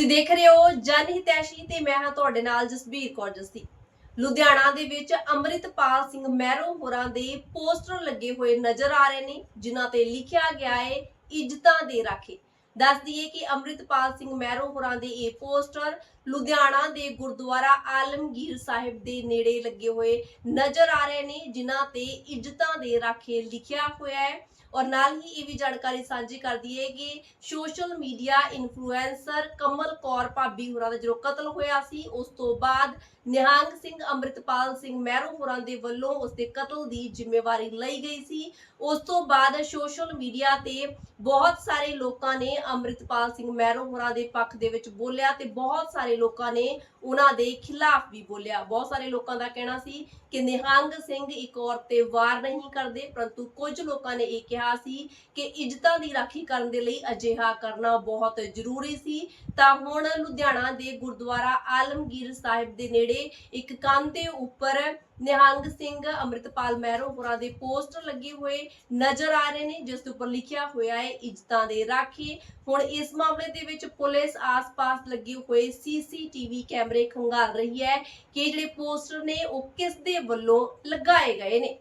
ਤੁਸੀਂ ਦੇਖ ਰਹੇ ਹੋ ਜਨ ਹਿਤੈਸ਼ੀ ਤੇ ਮੈਂ ਹਾਂ ਤੁਹਾਡੇ ਨਾਲ ਜਸਬੀਰ ਕੌਰ ਜੱਸੀ। ਲੁਧਿਆਣਾ ਦੇ ਵਿੱਚ ਅੰਮ੍ਰਿਤਪਾਲ ਸਿੰਘ ਮਹਿਰੋ ਹੋਰਾਂ ਦੇ ਪੋਸਟਰ ਲੱਗੇ ਹੋਏ ਨਜ਼ਰ ਆ ਰਹੇ ਨੇ, ਜਿਨ੍ਹਾਂ ਤੇ ਲਿਖਿਆ ਗਿਆ ਹੈ, ਇੱਜ਼ਤਾਂ ਦੇ ਰਾਖੇ। ਦੱਸ ਦਈਏ ਕਿ ਅੰਮ੍ਰਿਤਪਾਲ ਸਿੰਘ ਮਹਿਰੋ ਹੋਰਾਂ ਦੇ ਇਹ ਪੋਸਟਰ ਲੁਧਿਆਣਾ ਦੇ ਗੁਰਦੁਆਰਾ ਆਲਮਗੀਰ ਸਾਹਿਬ ਦੇ ਨੇੜੇ ਲੱਗੇ ਹੋਏ ਨਜ਼ਰ ਆ ਰਹੇ ਨੇ, ਜਿਨ੍ਹਾਂ ਤੇ ਇੱਜ਼ਤਾਂ ਦੇ ਰਾਖੇ ਲਿਖਿਆ ਹੋਇਆ ਹੈ। ਔਰ ਨਾਲ ਹੀ ਇਹ ਵੀ ਜਾਣਕਾਰੀ ਸਾਂਝੀ ਕਰ ਦਈਏ ਕਿ social media influencer Kamal Kaur ਭਾਬੀ ਹੋਰਾਂ ਦਾ ਜਦੋਂ ਕਤਲ ਹੋਇਆ ਸੀ, ਉਸ ਤੋਂ ਬਾਅਦ ਨਿਹੰਗ ਸਿੰਘ ਅੰਮ੍ਰਿਤਪਾਲ ਸਿੰਘ ਮਹਿਰੋ ਹੋਰਾਂ ਦੇ ਵੱਲੋਂ ਉਸ ਦੇ ਕਤਲ ਦੀ ਜ਼ਿੰਮੇਵਾਰੀ ਲਈ ਗਈ ਸੀ। ਉਸ ਤੋਂ ਬਾਅਦ ਸੋਸ਼ਲ ਮੀਡੀਆ ਤੇ ਬਹੁਤ ਸਾਰੇ ਲੋਕਾਂ ਨੇ ਅੰਮ੍ਰਿਤਪਾਲ ਸਿੰਘ ਮਹਿਰੋ ਹੋਰਾਂ ਦੇ ਪੱਖ ਦੇ ਵਿੱਚ ਬੋਲਿਆ ਤੇ ਬਹੁਤ ਸਾਰੇ ਲੋਕਾਂ ਨੇ ਉਹਨਾਂ ਦੇ ਖਿਲਾਫ ਵੀ ਬੋਲਿਆ। ਬਹੁਤ ਸਾਰੇ ਲੋਕਾਂ ਦਾ ਕਹਿਣਾ ਸੀ ਕਿ ਨਿਹੰਗ ਸਿੰਘ ਇੱਕ ਔਰਤ ਤੇ ਵਾਰ ਨਹੀਂ ਕਰਦੇ, ਪਰੰਤੂ ਕੁਝ ਲੋਕਾਂ ਨੇ ਇਹ ਕਿਹਾ ਸੀ ਕਿ ਇੱਜ਼ਤਾਂ ਦੀ ਰਾਖੀ ਕਰਨ ਦੇ ਲਈ ਅਜਿਹਾ ਕਰਨਾ ਬਹੁਤ ਜ਼ਰੂਰੀ ਸੀ। ਤਾਂ ਹੁਣ ਲੁਧਿਆਣਾ ਦੇ ਗੁਰਦੁਆਰਾ ਆਲਮਗੀਰ ਸਾਹਿਬ ਦੇ ਨੇੜੇ ਇੱਕ ਕੰਨ ਦੇ ਉੱਪਰ ਨਿਹੰਗ ਸਿੰਘ, ਅੰਮ੍ਰਿਤਪਾਲ ਮਹਿਰੋ ਹੋਰਾਂ ਦੇ ਪੋਸਟਰ ਲੱਗੇ ਹੋਏ ਨਜ਼ਰ ਆ ਰਹੇ ਨੇ, ਜਿਸ ਦੇ ਉੱਪਰ ਲਿਖਿਆ ਹੋਇਆ ਹੈ, ਇੱਜ਼ਤਾਂ ਦੇ ਰਾਖੇ। ਹੁਣ ਇਸ ਮਾਮਲੇ ਦੇ ਵਿੱਚ ਪੁਲਿਸ ਆਸ-ਪਾਸ ਲੱਗੇ ਹੋਏ ਸੀਸੀਟੀਵੀ ਕੈਮਰੇ ਖੰਗਾਲ ਰਹੀ ਹੈ ਕਿ ਜਿਹੜੇ ਪੋਸਟਰ ਨੇ ਉਹ ਕਿਸ ਦੇ ਵੱਲੋਂ ਲਗਾਏ ਗਏ ਨੇ?